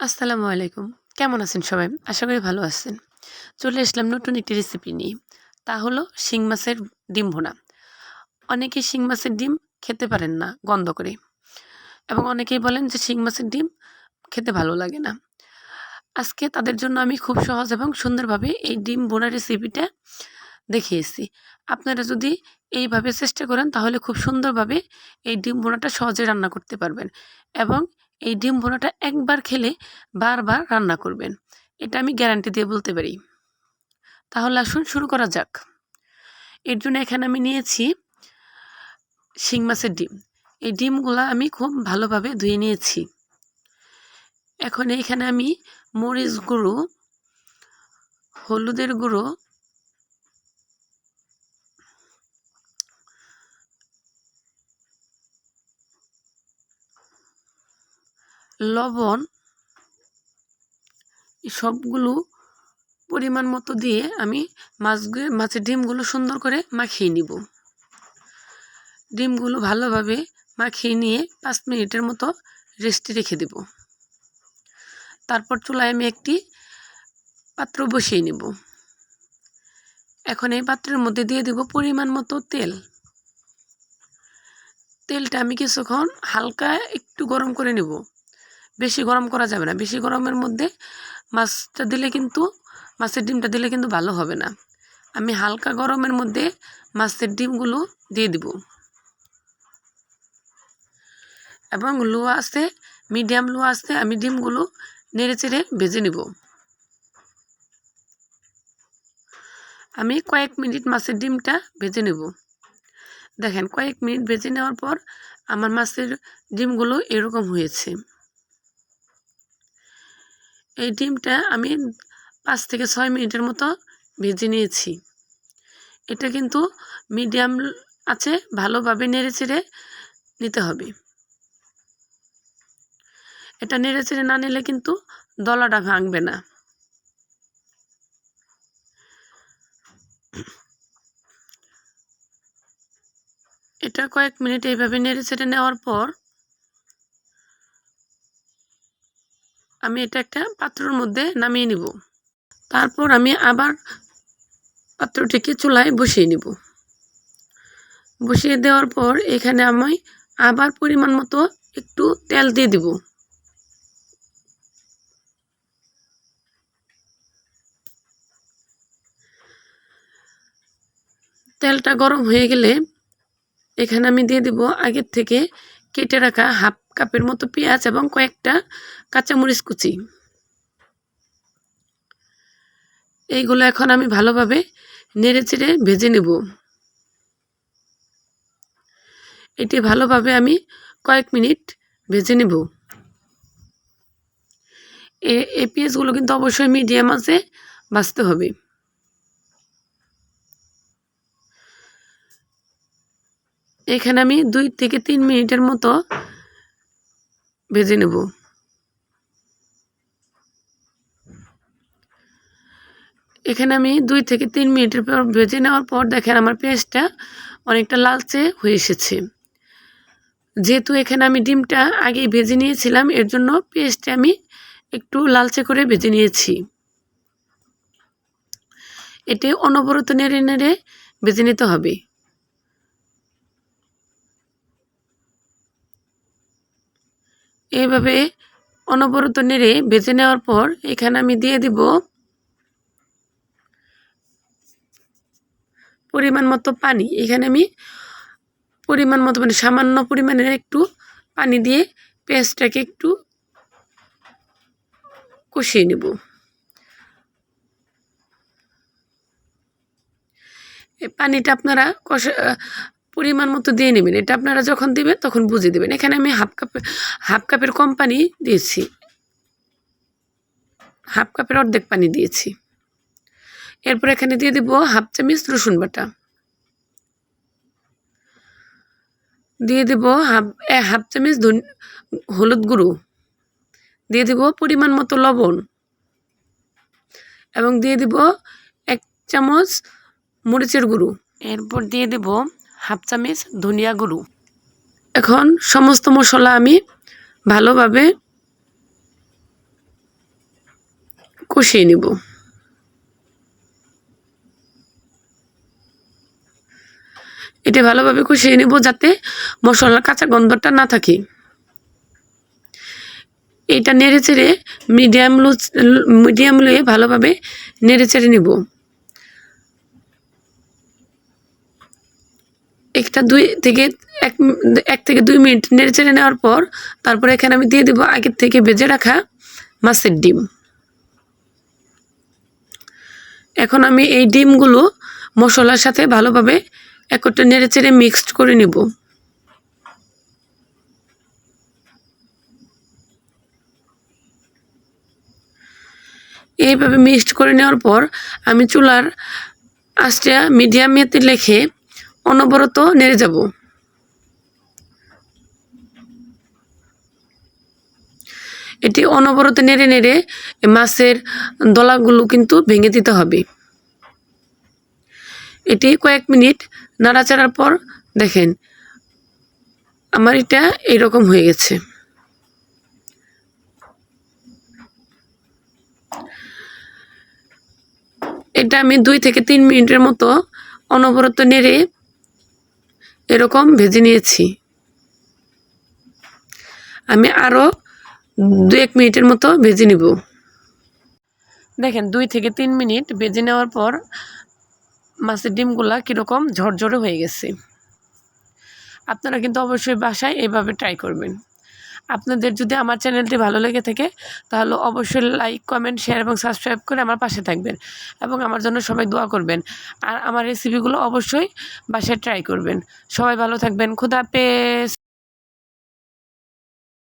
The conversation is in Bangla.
আসসালামু আলাইকুম। কেমন আছেন সবাই? আশা করি ভালো আছেন। চলে আসলাম নতুন একটি রেসিপি নিয়ে। তা হলো শিং মাছের ডিম ভোনা। অনেকেই শিং মাছের ডিম খেতে পারেন না গন্ধ করে। এবং অনেকেই বলেন যে শিং মাছের ডিম খেতে ভালো লাগে না। আজকে তাদের জন্য আমি খুব সহজ এবং সুন্দরভাবে এই ডিম বোনা রেসিপিটা দেখিয়েছি। আপনারা যদি এইভাবে চেষ্টা করেন, তাহলে খুব সুন্দরভাবে এই ডিম বোনাটা সহজে রান্না করতে পারবেন। এবং এই ডিম ভোনাটা একবার খেলে বারবার রান্না করবেন। এটা আমি গ্যারান্টি দিয়ে বলতে পারি। তাহলে আসুন শুরু করা যাক। এর জন্য এখানে আমি নিয়েছি শিং মাছের ডিম। এই ডিমগুলো আমি খুব ভালোভাবে ধুয়ে নিয়েছি। এখন এখানে আমি মরিচ গুঁড়ো, হলুদের গুঁড়ো লবণ, সবগুলো পরিমাণ মতো দিয়ে আমি মাছগুলো মাছের ডিমগুলো সুন্দর করে মাখিয়ে নিব। ডিমগুলো ভালোভাবে মাখিয়ে নিয়ে পাঁচ মিনিটের মতো রেস্টে রেখে দেব। তারপর চুলায় আমি একটি পাত্র বসিয়ে নেব। এখন এই পাত্রের মধ্যে দিয়ে দেব পরিমাণ মতো তেল। তেলটা আমি কিছুক্ষণ হালকা একটু গরম করে নেব। বেশি গরম করা যাবে না। বেশি গরমের মধ্যে মাছটা দিলে কিন্তু, মাছের ডিমটা দিলে কিন্তু ভালো হবে না। আমি হালকা গরমের মধ্যে মাছের ডিমগুলো দিয়ে দিব। এবং লো আছে মিডিয়াম লো আছে আমি ডিমগুলো নেড়ে চেড়ে ভেজে নিব। আমি কয়েক মিনিট মাছের ডিমটা ভেজে নেব। দেখেন, কয়েক মিনিট ভেজে নেওয়ার পর আমার মাছের ডিমগুলো এরকম হয়েছে। এই ডিমটা আমি পাঁচ থেকে ছয় মিনিটের মতো ভেজে নিয়েছি। এটা কিন্তু মিডিয়াম আছে, ভালোভাবে নেড়ে চেড়ে নিতে হবে। এটা নেড়ে চেড়ে না নিলে কিন্তু দলাটা ভাঙবে না। এটা কয়েক মিনিট এইভাবে নেড়ে চেড়ে নেওয়ার পর আমি এটা একটা পাত্রর মধ্যে নামিয়ে নিব। তারপর আমি আবার পাত্রটিকে চুলায় বসিয়ে নিব। বসিয়ে দেওয়ার পর এখানে আমি আবার পরিমাণ মতো একটু তেল দিয়ে দিব। তেলটা গরম হয়ে গেলে এখানে আমি দিয়ে দিব আগের থেকে কেটে রাখা হাফ কাপের মতো পেঁয়াজ এবং কয়েকটা কাঁচামরিচ কুচি। এইগুলো এখন আমি ভালোভাবে নেড়ে চেড়ে ভেজে নেব। এটি ভালোভাবে আমি কয়েক মিনিট ভেজে নেব। এই পেঁয়াজগুলো কিন্তু অবশ্যই মিডিয়াম আছে বাঁচতে হবে। এখানে আমি দুই থেকে তিন মিনিটের মতো ভেজে নেব। এখানে আমি দুই থেকে তিন মিনিটের পর ভেজে নেওয়ার পর দেখেন আমার পেঁয়াজটা অনেকটা লালচে হয়ে এসেছে। যেহেতু এখানে আমি ডিমটা আগেই ভেজে নিয়েছিলাম, এর জন্য পেঁয়াজটা আমি একটু লালচে করে ভেজে নিয়েছি। এটি অনবরত নেড়ে নেড়ে ভেজে নিতে হবে। এইভাবে অনবরত নেড়ে ভেজে নেওয়ার পর এখানে আমি দিয়ে দিব পরিমাণ মতো পানি। এখানে আমি পরিমাণ মতো মানে সামান্য পরিমাণের একটু পানি দিয়ে পেঁয়াজটাকে একটু কষিয়ে নেব। পানিটা আপনারা কষা পরিমাণ মতো দিয়ে নেবেন। এটা আপনারা যখন দেবেন তখন বুঝে দেবেন। এখানে আমি হাফ কাপ, হাফ কাপের কম পানি দিয়েছি। হাফ কাপের অর্ধেক পানি দিয়েছি। এরপর এখানে দিয়ে দিব হাফ চামচ রসুন বাটা। দিয়ে দেব হাফ হাফ চামচ হলুদ গুঁড়ো। দিয়ে দেব পরিমাণ মতো লবণ। এবং দিয়ে দিব এক চামচ মরিচের গুঁড়ো। এরপর দিয়ে দেব হাফ চামচ ধনিয়া, গুঁড়ো। এখন সমস্ত মশলা আমি ভালোভাবে কষিয়ে নিব। এটা ভালোভাবে কষিয়ে নেব যাতে মশলার কাঁচা গন্ধটা না থাকে। এটা নেড়ে চেড়ে মিডিয়াম লো মিডিয়াম লোয়ে ভালোভাবে নেড়ে চেড়ে নেব। একটা দুই থেকে এক এক থেকে দুই মিনিট নেড়ে চেড়ে নেওয়ার পর তারপরে এখানে আমি দিয়ে দেবো আগের থেকে ভেজে রাখা মাছের ডিম। এখন আমি এই ডিমগুলো মশলার সাথে ভালোভাবে একটু নেড়ে চেড়ে মিক্সড করে নেব। এইভাবে মিক্সড করে নেওয়ার পর আমি চুলার আঁচটা মিডিয়ামেতে রেখে অনবরত নেড়ে যাব। এটি অনবরত নেড়ে নেড়ে মাছের দলাগুলো কিন্তু ভেঙে দিতে হবে। এটি কয়েক মিনিট নাড়াচাড়ার পর দেখেন, আমার এটা এইরকম হয়ে গেছে। এটা আমি দুই থেকে তিন মিনিটের মতো অনবরত নেড়ে এরকম ভেজে নিয়েছি। আমি আরও দু এক মিনিটের মতো ভেজে নিব। দেখেন, দুই থেকে তিন মিনিট ভেজে নেওয়ার পর মাছের ডিমগুলা কীরকম ঝরঝরে হয়ে গেছে। আপনারা কিন্তু অবশ্যই বাসায় এইভাবে ট্রাই করবেন। আপনাদের যদি আমার চ্যানেলটি ভালো লেগে থাকে, তাহলে অবশ্যই লাইক কমেন্ট শেয়ার এবং সাবস্ক্রাইব করে আমার পাশে থাকবেন এবং আমার জন্য সবাই দোয়া করবেন। আর আমার রেসিপিগুলো অবশ্যই বাসায় ট্রাই করবেন। সবাই ভালো থাকবেন। খুদা হাফেজ।